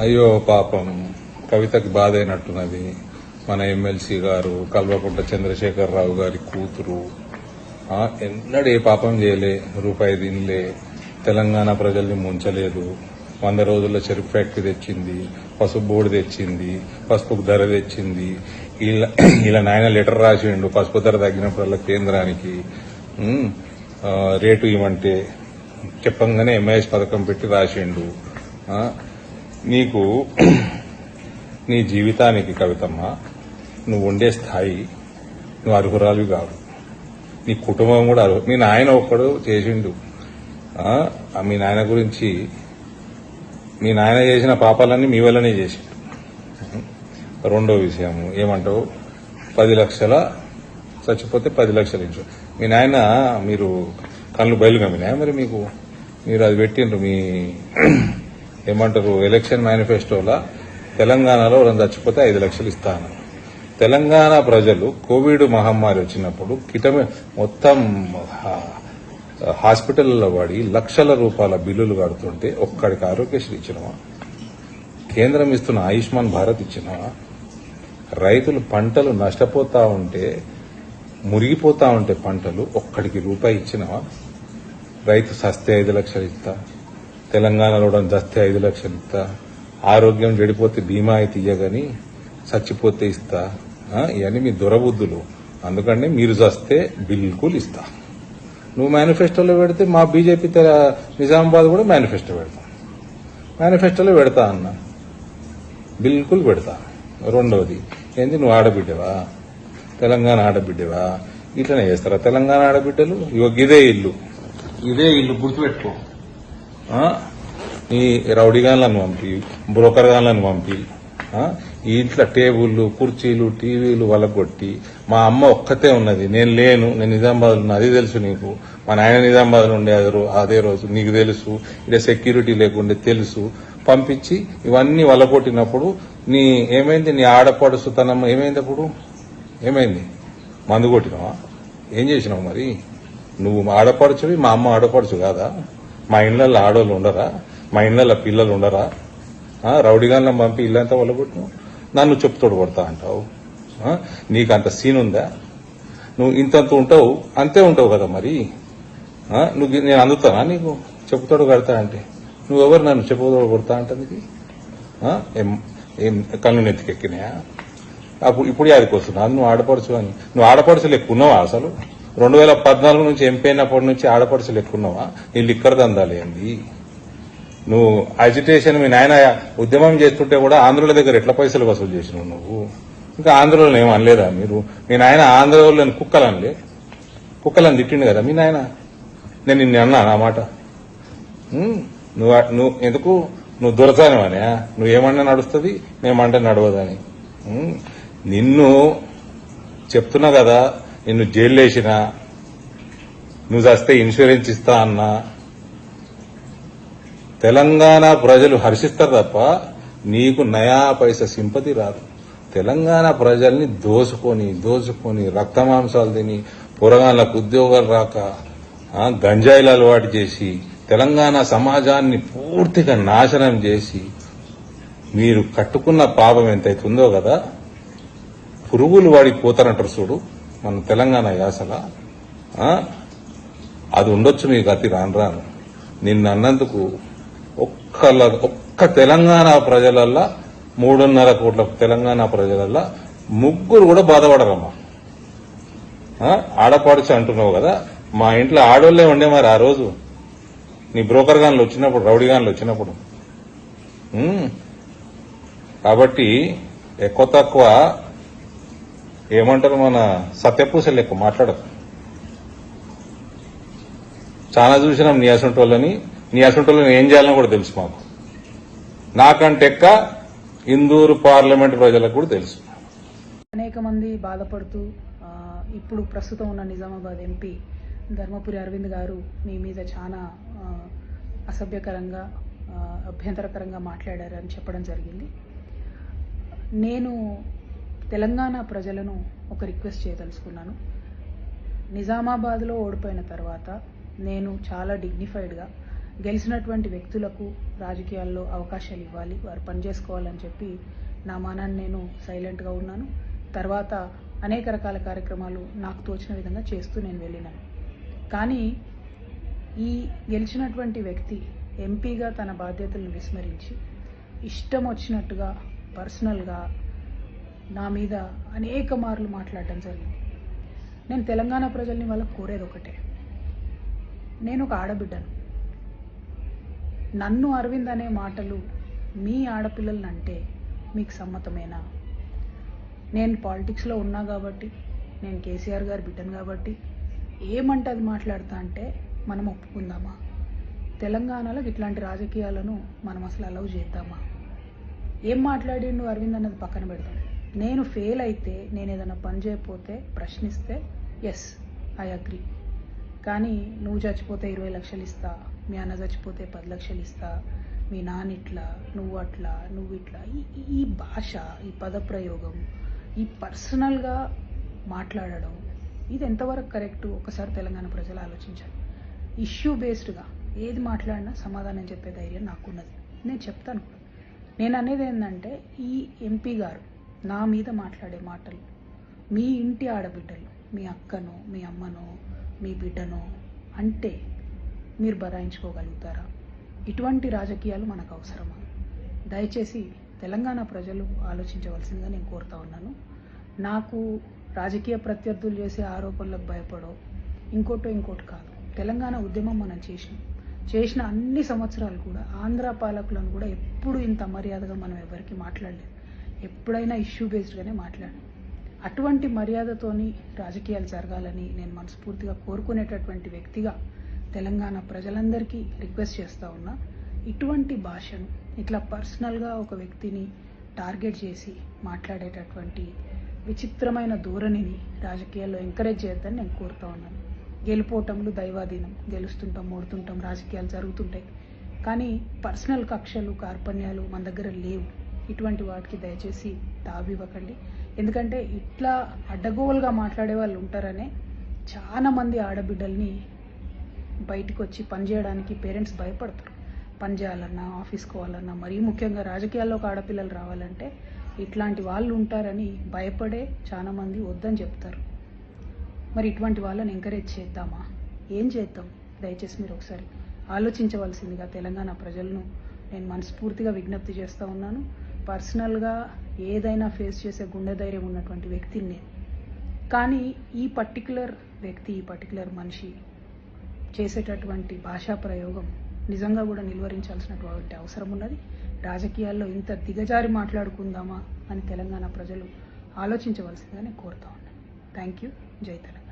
అయ్యో పాపం. కవితకి బాధ అయినట్టున్నది మన ఎమ్మెల్సీ గారు కల్వకుంట్ల చంద్రశేఖరరావు గారి కూతురు. ఎన్నడూ ఏ పాపం చేయలే. రూపాయి తినలే. తెలంగాణ ప్రజల్ని ముంచలేదు. వంద రోజుల్లో చెరుకు ఫ్యాక్టరీ తెచ్చింది పసుపు బోర్డు తెచ్చింది పసుపుకు ధర తెచ్చింది. ఇలా ఇలా నాయన లెటర్ రాసిండు పసుపు ధర తగ్గినప్పుడల్లా కేంద్రానికి. రేటు ఇవ్వమంటే చెప్పంగానే ఎంఐఎస్ పథకం పెట్టి రాసిండు. నీకు నీ జీవితానికి కవితమ్మ నువ్వు ఉండే స్థాయి నువ్వు అర్హురాలు కాదు. నీ కుటుంబం కూడా అర్హు మీ నాయన ఒక్కడు చేసిండు. మీ నాయన గురించి మీ నాయన చేసిన పాపాలన్నీ మీ వల్లనే చేసిండు. రెండో విషయం ఏమంటావు? పది లక్షల చచ్చిపోతే పది లక్షలు ఇచ్చు మీ నాయన మీరు కళ్ళు బయలు కమ్మినాయా మరి మీకు మీరు అది పెట్టిండ్రు మీ ఏమంటారు ఎలక్షన్ మేనిఫెస్టోలా తెలంగాణలో రెండు చచ్చిపోతే ఐదు లక్షలు ఇస్తాను తెలంగాణ ప్రజలు కోవిడ్ మహమ్మారి వచ్చినప్పుడు కిటమి మొత్తం హాస్పిటల్లో పడి లక్షల రూపాయల బిల్లులు కడుతుంటే ఒక్కడికి ఆరోగ్యశ్రీ ఇచ్చినవా? కేంద్రం ఇస్తున్న ఆయుష్మాన్ భారత్ ఇచ్చినవా? రైతులు పంటలు నష్టపోతా ఉంటే మురిగిపోతా ఉంటే పంటలు ఒక్కడికి రూపాయి ఇచ్చినవా? రైతు సస్తే ఐదు లక్షలు ఇస్తా. తెలంగాణలో దస్తే ఐదు లక్షలు ఇస్తా. ఆరోగ్యం చెడిపోతే బీమా అయితే ఇయ్యగాని చచ్చిపోతే ఇస్తా. ఇవన్నీ మీ దురబుద్ధులు. అందుకని మీరు చస్తే బిల్కుల్ ఇస్తా. నువ్వు మేనిఫెస్టోలో పెడితే మా బీజేపీ తెల- నిజామాబాద్ కూడా మేనిఫెస్టో పెడతా. మేనిఫెస్టోలో పెడతా అన్న. బిల్కుల్ పెడతా. రెండవది ఏంది నువ్వు ఆడబిడ్డవా? తెలంగాణ ఆడబిడ్డవా? ఇట్లనే చేస్తారా తెలంగాణ ఆడబిడ్డలు? ఇగో ఇదే ఇల్లు. ఇదే ఇల్లు గుర్తుపెట్టుకో. ఈ రౌడీ గాన్లను పంపి బ్రోకర్ గాన్లను పంపి ఈ ఇంట్లో టేబుల్లు కుర్చీలు టీవీలు వలగొట్టి మా అమ్మ ఒక్కతే ఉన్నది. నేను లేను నేను నిజామాబాద్ ఉన్నా. అది తెలుసు నీకు. మా నాయన నిజామాబాద్ ఉండే అదే అదే రోజు. నీకు తెలుసు. ఇక్కడ సెక్యూరిటీ లేకుండే తెలుసు. పంపించి ఇవన్నీ వలగొట్టినప్పుడు నీ ఏమైంది? నీ ఆడపడుసు తనమ్మ ఏమైంది అప్పుడు? ఏమైంది? మందు కొట్టినావా? ఏం చేసినావు మరి? నువ్వు ఆడపడుచువి మా అమ్మ ఆడపడుచు కాదా? మా ఇళ్ళల్లో ఆడవాళ్ళు ఉండరా? మా ఇళ్ళల్లో పిల్లలు ఉండరా? రౌడీగాలను పంపి ఇల్లంతా వల్లగొట్టినావు నన్ను చెప్తోడు కొడతా అంటావు. నీకు అంత సీన్ ఉందా? నువ్వు ఇంతంత ఉంటావు అంతే ఉంటావు కదా మరి. నువ్వు నేను అందుతానా నీకు? చెప్పుతోడు కడతా అంటే. నువ్వెవరు నన్ను చెప్పుతోడు కొడతా అంటుంది ఏం ఏం కళ్ళు నెత్తికెక్కినాయా? అప్పుడు ఇప్పుడు యాదికి వస్తున్నా నువ్వు ఆడపడుచు అని. నువ్వు ఆడపడుచు లెక్కున్నావా అసలు? రెండు వేల పద్నాలుగు నుంచి ఎంపీ అయినప్పటి నుంచి ఆడపడుచులు ఎక్కున్నావా నీ లిక్కర్ దందాలేంది నువ్వు అజిటేషన్ మీ నాయన ఉద్యమం చేస్తుంటే కూడా ఆంధ్రుల దగ్గర ఎట్లా పైసలు వసూలు చేసినావు నువ్వు? ఇంకా ఆంధ్రలో ఏం అనలేదా మీరు? మీ నాయన ఆంధ్రలో కుక్కలనిలే కుక్కలని తిట్టిండు కదా మీ నాయన? నేను నిన్ను అన్నాను నా మాట. నువ్వు నువ్వు ఎందుకు? నువ్వు దొరసానమనే నువ్వు ఏమన్నా నడుస్తుంది? మేమంటే నడవదని. నిన్ను చెప్తున్నా కదా నిన్ను జైలు వేసిన నువ్వు చస్తే ఇన్సూరెన్స్ ఇస్తా అన్నా. తెలంగాణ ప్రజలు హర్షిస్తారు తప్ప నీకు నయా పైస సింపతి రాదు. తెలంగాణ ప్రజల్ని దోసుకొని దోసుకొని రక్తమాంసాలు తిని పురగాళ్ళకు ఉద్యోగాలు రాక గంజాయిలు అలవాటు చేసి తెలంగాణ సమాజాన్ని పూర్తిగా నాశనం చేసి మీరు కట్టుకున్న పాపం ఎంతైతుందో కదా? పురుగులు వాడికి పోతారంటారు చూడు. మన తెలంగాణ యాసల అది ఉండొచ్చు మీ గతి రాను రాను. నిన్ను అన్నందుకు ఒక్క ల- ఒక్క తెలంగాణ ప్రజలల్లా మూడున్నర కోట్ల తెలంగాణ ప్రజలల్లా ముగ్గురు కూడా బాధపడరమ్మా. ఆడపడుచు అంటున్నావు కదా మా ఇంట్లో ఆడోళ్ళే ఉండే మరి ఆ రోజు. నీ బ్రోకర్ గాన్లు వచ్చినప్పుడు రౌడీ గాన్లు వచ్చినప్పుడు. కాబట్టి ఎక్కువ తక్కువ ఏమంటారు మన సత్యపూసలు ఎక్కువ మాట్లాడదు చాలా చూసినాం నీ అసంటోళ్ళని నీ అసంటోళ్ళని ఏం చేయాలని కూడా తెలుసు మాకు. నాకంటే ఎక్క ఇందూరు పార్లమెంట్ ప్రజలకు కూడా తెలుసు. అనేక మంది బాధపడుతూ ఇప్పుడు ప్రస్తుతం ఉన్న నిజామాబాద్ ఎంపీ ధర్మపురి అరవింద్ గారు మీ మీద చాలా అసభ్యకరంగా అభ్యంతరకరంగా అభ్యంతరకరంగా మాట్లాడారని చెప్పడం జరిగింది. నేను తెలంగాణ ప్రజలను ఒక రిక్వెస్ట్ చేయదలుచుకున్నాను. నిజామాబాద్లో ఓడిపోయిన తర్వాత నేను చాలా డిగ్నిఫైడ్గా గెలిచినటువంటి వ్యక్తులకు రాజకీయాల్లో అవకాశాలు ఇవ్వాలి వారు పనిచేసుకోవాలని చెప్పి నా మానాన్ని నేను సైలెంట్గా ఉన్నాను. తర్వాత అనేక రకాల కార్యక్రమాలు నాకు తోచిన విధంగా చేస్తూ నేను వెళ్ళినాను. కానీ ఈ గెలిచినటువంటి వ్యక్తి ఎంపీగా తన బాధ్యతలను విస్మరించి ఇష్టం వచ్చినట్టుగా పర్సనల్గా నా మీద అనేక మార్లు మాట్లాడటం జరిగింది. నేను తెలంగాణ ప్రజల్ని వాళ్ళకి కోరేది ఒకటే. నేను ఒక ఆడబిడ్డను. నన్ను అరవింద్ అనే మాటలు మీ ఆడపిల్లలని అంటే మీకు సమ్మతమేనా? నేను పాలిటిక్స్లో ఉన్నా కాబట్టి నేను కేసీఆర్ గారి బిడ్డను కాబట్టి ఏమంటే అది మాట్లాడతా అంటే మనం ఒప్పుకుందామా? తెలంగాణలో ఇట్లాంటి రాజకీయాలను మనం అసలు అలౌ చేద్దామా? ఏం మాట్లాడిండు అరవింద్ అన్నది పక్కన పెడతాం నేను ఫెయిల్ అయితే నేను ఏదైనా పని చేయకపోతే ప్రశ్నిస్తే ఎస్ ఐ అగ్రి కానీ నువ్వు చచ్చిపోతే ఇరవై లక్షలు ఇస్తా మీ అన్న చచ్చిపోతే పది లక్షలు ఇస్తా మీ నాన్న ఇట్లా నువ్వు అట్లా నువ్వు ఇట్లా ఈ- ఈ- భాష ఈ పదప్రయోగం ఈ పర్సనల్గా మాట్లాడడం ఇది ఎంతవరకు కరెక్ట్ ఒకసారి తెలంగాణ ప్రజలు ఆలోచించాలి. ఇష్యూ బేస్డ్గా ఏది మాట్లాడినా సమాధానం చెప్పే ధైర్యం నాకున్నది. నేను చెప్తాను నేను అనేది ఏంటంటే ఈ ఎంపీ గారు నా మీద మాట్లాడే మాటలు. మీ ఇంటి ఆడబిడ్డలు మీ అక్కను మీ అమ్మను మీ బిడ్డను అంటే మీరు బరాయించుకోగలుగుతారా? ఇటువంటి రాజకీయాలు మనకు అవసరమా? దయచేసి తెలంగాణ ప్రజలు ఆలోచించవలసిందిగా నేను కోరుతా ఉన్నాను. నాకు రాజకీయ ప్రత్యర్థులు చేసే ఆరోపణలకు భయపడో ఇంకోటో ఇంకోటి కాదు. తెలంగాణ ఉద్యమం మనం చేసినాం. చేసిన అన్ని సంవత్సరాలు కూడా ఆంధ్ర పాలకులను కూడా ఎప్పుడు ఇంత మర్యాదగా మనం ఎవరికి మాట్లాడలేదు. ఎప్పుడైనా ఇష్యూ బేస్డ్గానే మాట్లాడు. అటువంటి మర్యాదతోని రాజకీయాలు జరగాలని నేను మనస్ఫూర్తిగా కోరుకునేటటువంటి వ్యక్తిగా తెలంగాణ ప్రజలందరికీ రిక్వెస్ట్ చేస్తూ ఉన్నా ఇటువంటి భాషను ఇట్లా పర్సనల్గా ఒక వ్యక్తిని టార్గెట్ చేసి మాట్లాడేటటువంటి విచిత్రమైన ధోరణిని రాజకీయాల్లో ఎంకరేజ్ చేయొద్దని నేను కోరుతా ఉన్నాను. గెలుపోవటంలు దైవాధీనం గెలుస్తుంటాం ఓడుతుంటాం రాజకీయాలు జరుగుతుంటాయి. కానీ పర్సనల్ కక్షలు కార్పణ్యాలు మన దగ్గర లేవు. ఇటువంటి వాటికి దయచేసి తావివ్వకండి ఎందుకంటే ఇట్లా అడ్డగోలుగా మాట్లాడే వాళ్ళు ఉంటారనే చాలామంది ఆడబిడ్డల్ని బయటకు వచ్చి పనిచేయడానికి పేరెంట్స్ భయపడతారు. పని చేయాలన్నా ఆఫీస్కి పోవాలన్నా మరీ ముఖ్యంగా రాజకీయాల్లోకి ఆడపిల్లలు రావాలంటే ఇట్లాంటి వాళ్ళు ఉంటారని భయపడే చాలామంది వద్దని చెప్తారు. మరి ఇటువంటి వాళ్ళని ఎంకరేజ్ చేద్దామా? ఏం చేద్దాం? దయచేసి మీరు ఒకసారి ఆలోచించవలసిందిగా తెలంగాణ ప్రజలను నేను మనస్ఫూర్తిగా విజ్ఞప్తి చేస్తూ ఉన్నాను. పర్సనల్గా ఏదైనా ఫేస్ చేసే గుండె ధైర్యం ఉన్నటువంటి వ్యక్తిని. నేను కానీ ఈ పర్టికులర్ వ్యక్తి ఈ పర్టికులర్ మనిషి చేసేటటువంటి భాషా ప్రయోగం నిజంగా కూడా నిలువరించాల్సినటువంటి అవసరం ఉన్నది. రాజకీయాల్లో ఇంత దిగజారి మాట్లాడుకుందామా అని తెలంగాణ ప్రజలు ఆలోచించవలసిందని కోరుతా ఉన్నాను. Thank you. జై తెలంగాణ.